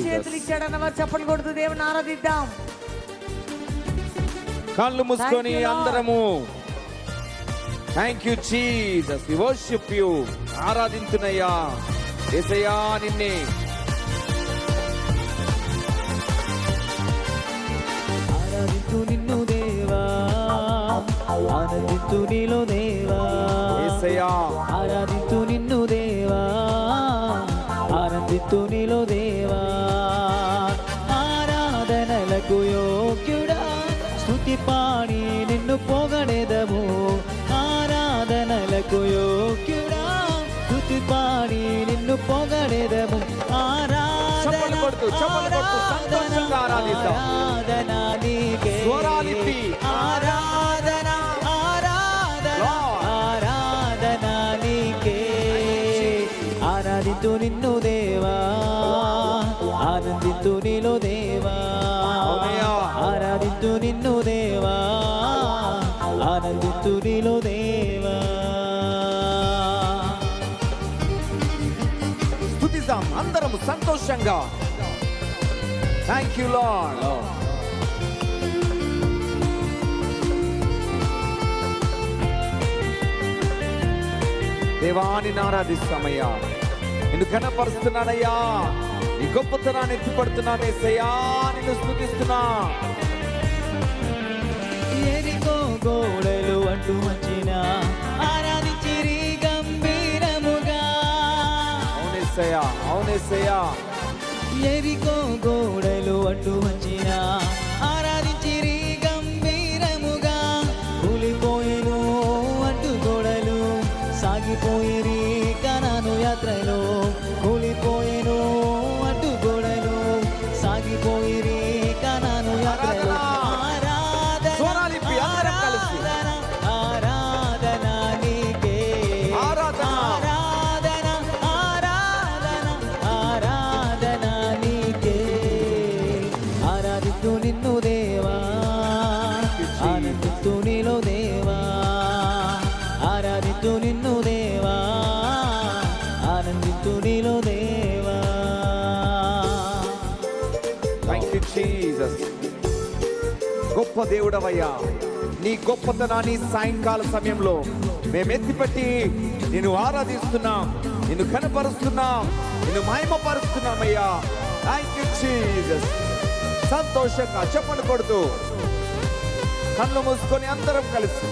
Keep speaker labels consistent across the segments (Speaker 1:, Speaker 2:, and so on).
Speaker 1: చేతులు ఇచ్చాడన్నమా చప్పట్లు కొడుతూ దేవుని ఆరాధిద్దాం.
Speaker 2: కళ్ళు మూసుకొని
Speaker 1: Thank you, Lord.
Speaker 2: అందరము. Thank you Jesus we worship you ఆరాధించునయ్యా. యేసయ్యా నిన్నే.
Speaker 3: ఆరాధించు నిన్ను దేవా. ఆనందించు నీలో దేవా.
Speaker 2: యేసయ్యా
Speaker 3: పొగడెదము. ఆరాధన నీకే
Speaker 2: స్వరాలిప్పి.
Speaker 3: ఆరాధన ఆరాధన
Speaker 2: Lord.
Speaker 3: ఆరాధన నీకే ఆరాధించు నిన్ను దేవా ఆనందించు నీలో దేవా. ఆరాధించు నిన్ను దేవా ఆనందించు నీలో దేవా
Speaker 2: స్తుతిద్దాం అందరము సంతోషంగా థ్యాంక్ యూ లార్డ్ దేవాని ఆరాధిస్తామయ్యా నిన్ను కనపరుస్తున్నానయ్యా నీ గొప్పతనాన్ని ఎత్తిపడుతున్నాను ఏసయ్యా. నిన్ను
Speaker 3: స్థుతిస్తున్నా.
Speaker 2: అవునేసయ్యా
Speaker 3: ఎరికో గోడలు అంటూ వచ్చిన ఆరాధించిరి గంభీరముగా. కూలిపోయిను అంటూ గోడలు సాగిపోయిరి కనాను యాత్రలో.
Speaker 2: జీసస్ గొప్ప దేవుడవయ్యా నీ గొప్పతనాన్ని సాయంకాల సమయంలో మేము ఎత్తిపెట్టి నిన్ను ఆరాధిస్తున్నాం నిన్ను కనపరుస్తున్నాం నిన్ను మహిమపరుస్తున్నామయ్యా. థ్యాంక్ యూ జీసస్ సంతోషంగా చెప్పండి కొడుతూ కళ్ళు మూసుకొని అందరం కలిసి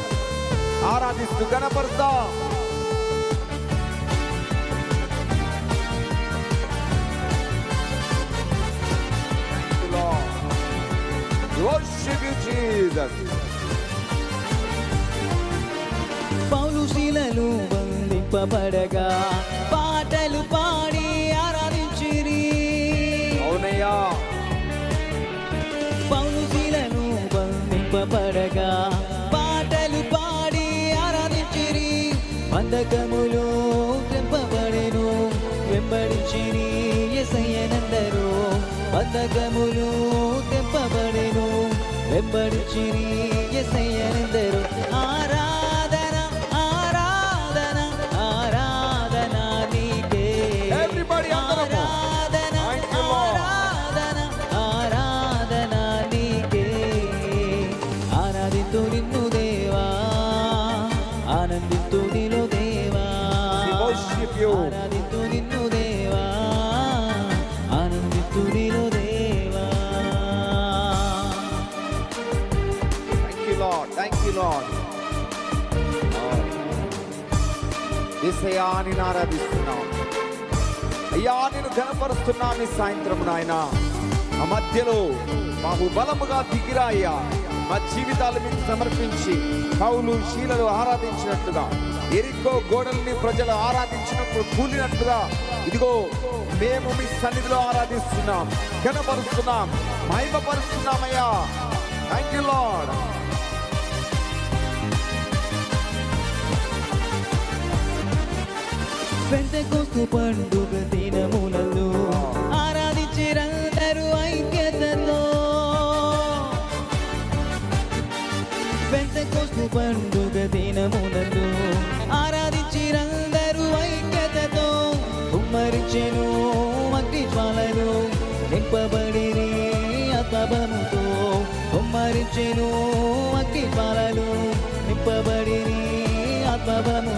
Speaker 2: ఆరాధిస్తూ కనపరుస్తాం Worship you, Jesus.
Speaker 3: పౌలు శీలలు బంధింపబడగా పాటలు పాడి ఆరాధించిరి.
Speaker 2: అవునయ్యా.
Speaker 3: పౌలు శీలను బంధింపబడగా పాటలు పాడి ఆరాధించిరి. బంధకములు
Speaker 2: चिरी ये सैया ఏసయా అని ఆరాధిస్తున్నాం. అయ్యా నేను కనపరుస్తున్నాం సాయంత్రం నాయన. మా మధ్యలో మాకు బలముగా దిగిరా అయ్యా మా జీవితాలు మీకు సమర్పించి కౌలు శీలలు ఆరాధించినట్టుగా ఎరికో గోడల్ని ప్రజలు ఆరాధించినప్పుడు కూలినట్టుగా ఇదిగో మేము మీ సన్నిధిలో ఆరాధిస్తున్నాం. కనపరుస్తున్నాం మహిమపరుస్తున్నామయ్యా. థ్యాంక్ యూ లార్డ్
Speaker 3: పెంతెకొస్తు పండుగ దినములందు ఆరాధించిరందరూ ఐక్యతతో. పెంతెకొస్తు పండుగ దినములందు ఆరాధించిరందరూ ఐక్యతతో. కుమ్మరించెను అగ్ని జ్వాలలు నింపబడిరి ఆత్మబలముతో కుమ్మరించెను అగ్ని జ్వాలలు నింపబడిరి ఆత్మబలముతో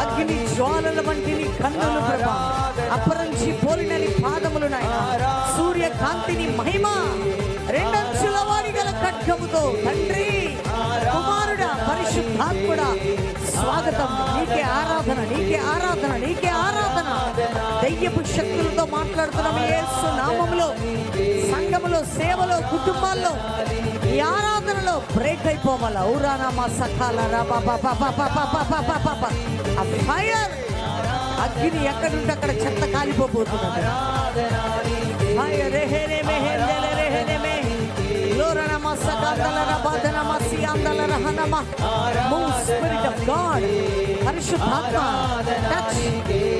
Speaker 1: అగ్ని జ్వాలల వంటి కన్నులు ప్రభా. అపరంచి పోలినని పాదములు నాయన. సూర్య కాంతిని మహిమ. రెండంచుల వారి గల ఖడ్గముతో తండ్రి కుమారుడా పరిశుద్ధాత్ముడా స్వాగతం. నీకే ఆరాధన నీకే ఆరాధన నీకే ఆరాధన. దయ్యపు శక్తులతో మాట్లాడుతున్నాము ఏసు నామములో సంఘములో సేవలో కుటుంబాల్లో. ఈ ఆరాధన బ్రేక్ అయిపోమల ఊరానా మా సఖాలరా ఫైర్ అగ్గిని ఎక్కడుంటే అక్కడ చెత్త కాలిపోతుంది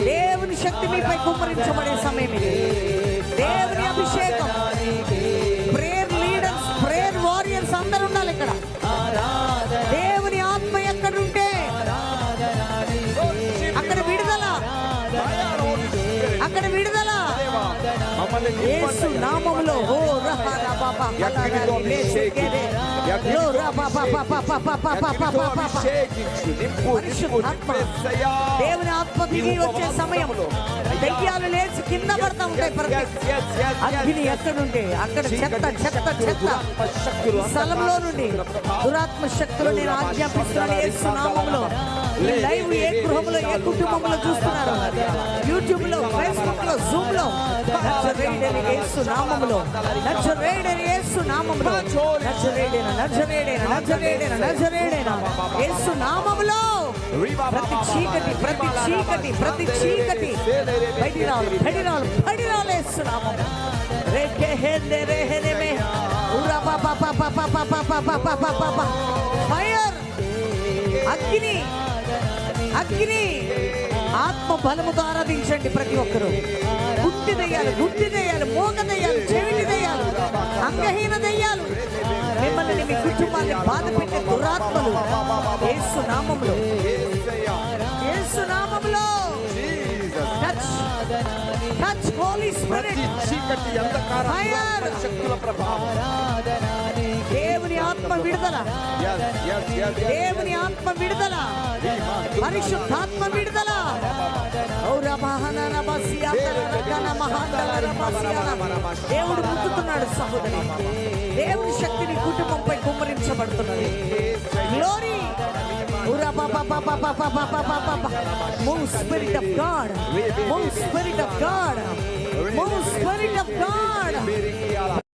Speaker 1: దేవుని శక్తి మీపై కుమ్మరించబడే సమయం ఇది దేవుని అభిషేకం వారియర్స్ అందరూ ఉండాలి ఇక్కడ. దేవుని ఆత్మ ఎక్కడుంటే అక్కడ విడుదల. అక్కడ విడుదల. యేసు నామములో ఓ దేవుని ఆత్మ దిగి వచ్చే సమయంలో దయ్యాలు లేచి కింద పడతా ఉంటాయి అగ్ని
Speaker 2: ఎక్కడ
Speaker 1: ఎక్కడుంటే అక్కడ చెత్త చెత్త చెత్త స్థలంలో నుండి దురాత్మ శక్తులు నేను ఆజ్ఞాపిస్తున్నాను యేసు నామములో లైవ్ ఏ గృహంలో ఏ కుటుంబంలో చూస్తున్నారు యూట్యూబ్లో ఫేస్బుక్లో జూమ్లో నచ్చరేడని యేసు నామములో నచ్చరేడని యేసు నామములో నచ్చరేడేన నచ్చరేడేన నచ్చరేడేన నచ్చరేడేన యేసు నామములో ప్రతి చీకటి ప్రతి చీకటి ప్రతి చీకటి బయటి రావాలి బయటి రావాలి బయటి రావాలి యేసు నామము రేకే హెందే రే హెనే మే ఉరా పా పా పా పా పా పా పా పా పా పా పా ఫైర్ అగ్ని అగ్ని ఆత్మ బలముతో ఆరాధించండి ప్రతి ఒక్కరూ. గుడ్డి దయ్యాలు గుడ్డి దయ్యాలు మోగ దయ్యాలు చెవిటి దయ్యాలు అంగహీన దయ్యాలు. మిమ్మల్ని మీ కుటుంబాన్ని బాధ పెట్టే దురాత్మలు
Speaker 2: యేసయ్యా.
Speaker 1: యేసు నామములో.
Speaker 2: Jesus.
Speaker 1: టచ్ హోలీ స్పిరిట్
Speaker 2: చీకటి అంధకార శక్తుల ప్రభావం.
Speaker 1: ఆత్మ విడుదల. దేవుని ఆత్మ విడుదల పరిశుద్ధాత్మ విడుదల. దేవుడు ముట్టుతున్నాడు సహోదరి దేవుని శక్తిని కుటుంబంపై కుమ్మరించబడుతున్నది glory Move spirit of God. Move spirit of God. Move spirit of God.